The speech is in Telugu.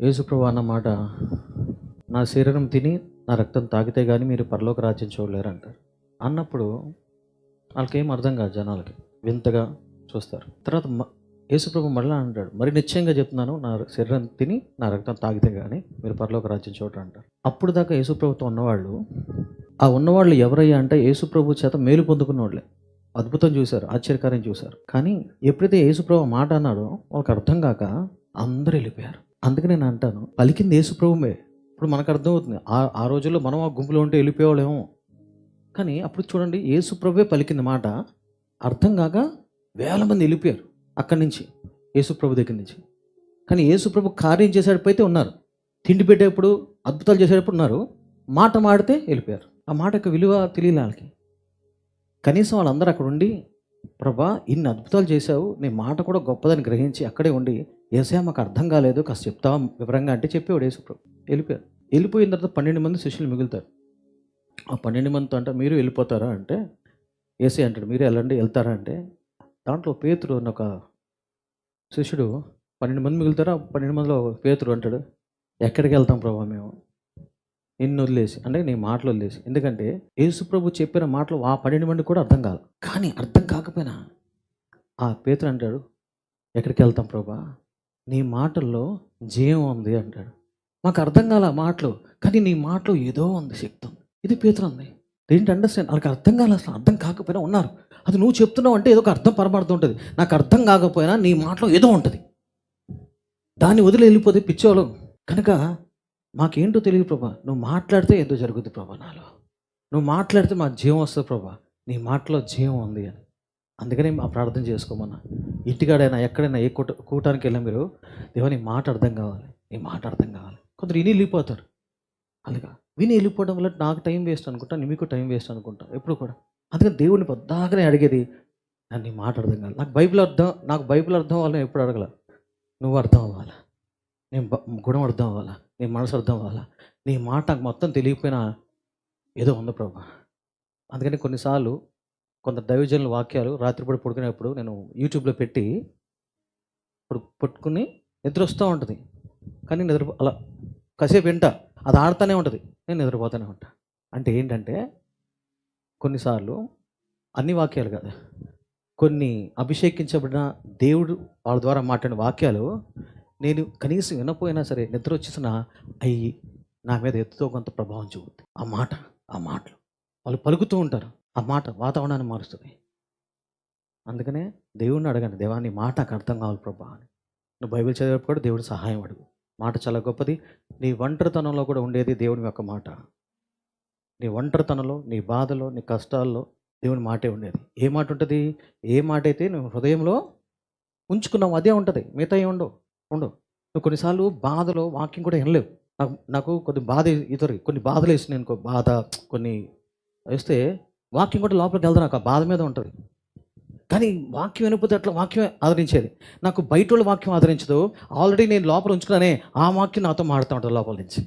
యేసుప్రభు అన్న మాట నా శరీరం తిని నా రక్తం తాగితే కానీ మీరు పరలోక రాజ్యం చూడలేరు అంటారు అన్నప్పుడు వాళ్ళకేం అర్థం కాదు జనాలకి వింతగా చూస్తారు. తర్వాత మ- యేసుప్రభు మళ్ళీ అంటాడు మరి నిశ్చయంగా చెప్తున్నాను నా శరీరం తిని నా రక్తం తాగితే కానీ మీరు పరలోక రాజ్యం చూడరు అంటారు అప్పుడు దాకా యేసుప్రభుతో ఉన్నవాళ్ళు ఆ ఉన్నవాళ్ళు ఎవరయ్యా అంటే యేసుప్రభు చేత మేలు పొందుకున్న వాళ్ళే అద్భుతం చూశారు ఆశ్చర్యకారం చూశారు. కానీ ఎప్పుడైతే యేసుప్రభు మాట అన్నాడో వాళ్ళకి అర్థం కాక అందరూ వెళ్ళిపోయారు. అందుకే నేను అంటాను పలికింది యేసుప్రభుమే ఇప్పుడు మనకు అర్థమవుతుంది ఆ ఆ రోజుల్లో మనం ఆ గుంపులో ఉంటే వెళ్ళిపోయేవాళ్ళేమో. కానీ అప్పుడు చూడండి యేసుప్రభువే పలికింది మాట అర్థం కాక వేల మంది వెళ్ళిపోయారు అక్కడి నుంచి యేసుప్రభు దగ్గర నుంచి. కానీ యేసుప్రభు కార్యం చేసేటప్పుడు అయితే ఉన్నారు. తిండి పెట్టేటప్పుడు అద్భుతాలు చేసేటప్పుడు ఉన్నారు. మాట మాడితే వెళ్ళిపోయారు. ఆ మాట యొక్క విలువ తెలియని వాళ్ళకి. కనీసం వాళ్ళందరూ అక్కడ ఉండి ప్రభా ఇన్ని అద్భుతాలు చేశావు. నీ మాట కూడా గొప్పదని గ్రహించి అక్కడే ఉండి ఏసయా మాకు అర్థం కాలేదు. కాస్త చెప్తావా? వివరంగా అంటే చెప్పేవాడు యేసుప్రభు. వెళ్ళిపోయారు. వెళ్ళిపోయిన తర్వాత పన్నెండు మంది శిష్యులు మిగులుతారు. ఆ పన్నెండు మందితో అంటే మీరు వెళ్ళిపోతారా అంటే? ఏసీ అంటాడు మీరు వెళ్ళండి వెళ్తారా? అంటే దాంట్లో పేతురు అని ఒక శిష్యుడు పన్నెండు మంది మిగులుతారా? పన్నెండు మందిలో పేతురు అంటాడు ఎక్కడికి వెళ్తాం ప్రభా మేము? నిన్ను వదిలేసి అంటే నీ మాటలు వదిలేసి. ఎందుకంటే యేసుప్రభు చెప్పిన మాటలు ఆ పన్నెండు మంది కూడా అర్థం కాదు. కానీ అర్థం కాకపోయినా ఆ పేతురు అంటాడు ఎక్కడికి వెళ్తాం ప్రభా? నీ మాటల్లో జీవం ఉంది అంటాడు. మాకు అర్థం కాల మాటలు కానీ నీ మాటలో ఏదో ఉంది శక్తి ఉంది. ఇది పేతురు ఉంది ఏంటి అండర్స్టాండ్ వాళ్ళకి అర్థం కాలే అసలు అర్థం కాకపోయినా ఉన్నారు. అది నువ్వు చెప్తున్నావు అంటే ఏదో ఒక అర్థం పరమార్థం ఉంటుంది. నాకు అర్థం కాకపోయినా నీ మాటలో ఏదో ఉంటుంది. దాన్ని వదిలి వెళ్ళిపోతే పిచ్చోళం కనుక మాకేంటో తెలియదు ప్రభా. నువ్వు మాట్లాడితే ఏదో జరుగుద్ది ప్రభా నాలో. నువ్వు మాట్లాడితే మా జీవం వస్తుంది ప్రభా. నీ మాటలో జీవం ఉంది అని. అందుకని మా ప్రార్థన చేసుకోమన్నా. ఇంటికాడైనా ఎక్కడైనా ఏ కూట కూటానికి వెళ్ళా మీరు దేవా నీ మాట అర్థం కావాలి. నీ మాట అర్థం కావాలి. కొందరు విని వెళ్ళిపోతారు. అలాగా? విని వెళ్ళిపోవడం వల్ల నాకు టైం వేస్ట్ అనుకుంటా నీ మీకు టైం వేస్ట్ అనుకుంటా. ఎప్పుడు కూడా. అందుకని దేవుడిని పొద్దాకనే అడిగేది నన్ను నీ మాట అర్థం కావాలి. నాకు బైబిల్ అర్థం నాకు బైబిల్ అర్థం అవ్వాలని ఎప్పుడు అడగల. నువ్వు అర్థం అవ్వాలా? నేను గుణం అర్థం అవ్వాలా? నీ మనసు అర్థం అవ్వాలా? నీ మాట నాకు మొత్తం తెలియకపోయినా ఏదో ఉంది ప్రభా. అందుకని కొన్నిసార్లు కొంత దైవజనుల వాక్యాలు రాత్రిపూట పడుకునేప్పుడు నేను యూట్యూబ్లో పెట్టి ఇప్పుడు పట్టుకుని నిద్ర వస్తూ ఉంటుంది. కానీ నిద్ర అలా కాసేపు వింటా అది ఆడుతూనే ఉంటుంది. నేను నిద్రపోతూనే ఉంటా. అంటే ఏంటంటే కొన్నిసార్లు అన్ని వాక్యాలు కాదు. కొన్ని అభిషేకించబడిన దేవుడు వాళ్ళ ద్వారా మాట్లాడిన వాక్యాలు నేను కనీసం వినపోయినా సరే నిద్ర వచ్చేసిన అయ్యి నా మీద ఎత్తుతో కొంత ప్రభావం చూపుద్ది. ఆ మాట ఆ మాటలు వాళ్ళు పలుకుతూ ఉంటారు. ఆ మాట వాతావరణాన్ని మారుస్తుంది. అందుకనే దేవుడిని అడగండి దేవా నీ మాట నాకు అర్థం కావాలి ప్రభా అని. నువ్వు బైబిల్ చదివేటప్పుడు కూడా దేవుడు సహాయం అడుగు. మాట చాలా గొప్పది. నీ ఒంటరితనంలో కూడా ఉండేది దేవుని యొక్క మాట. నీ ఒంటరితనంలో నీ బాధలో నీ కష్టాల్లో దేవుని మాటే ఉండేది. ఏ మాట ఉంటుంది? ఏ మాట అయితే నువ్వు హృదయంలో ఉంచుకున్నావు అదే ఉంటుంది. మిగతా ఉండవు. ఉండవు. నువ్వు కొన్నిసార్లు బాధలో వాక్యం కూడా వినలేవు. నాకు నాకు కొద్ది బాధ ఇతరు కొన్ని బాధలు వేసినాయి అనుకో బాధ కొన్ని వేస్తే వాక్యం కూడా లోపలికి వెళ్తా నాకు ఆ బాధ మీద ఉంటుంది. కానీ వాక్యం వినకపోతే అట్లా వాక్యం ఆదరించేది. నాకు బయట వాళ్ళ వాక్యం ఆదరించదు. ఆల్రెడీ నేను లోపల ఉంచుకున్నానే ఆ వాక్యం నాతో మాడుతూ ఉంటుంది లోపల నుంచి.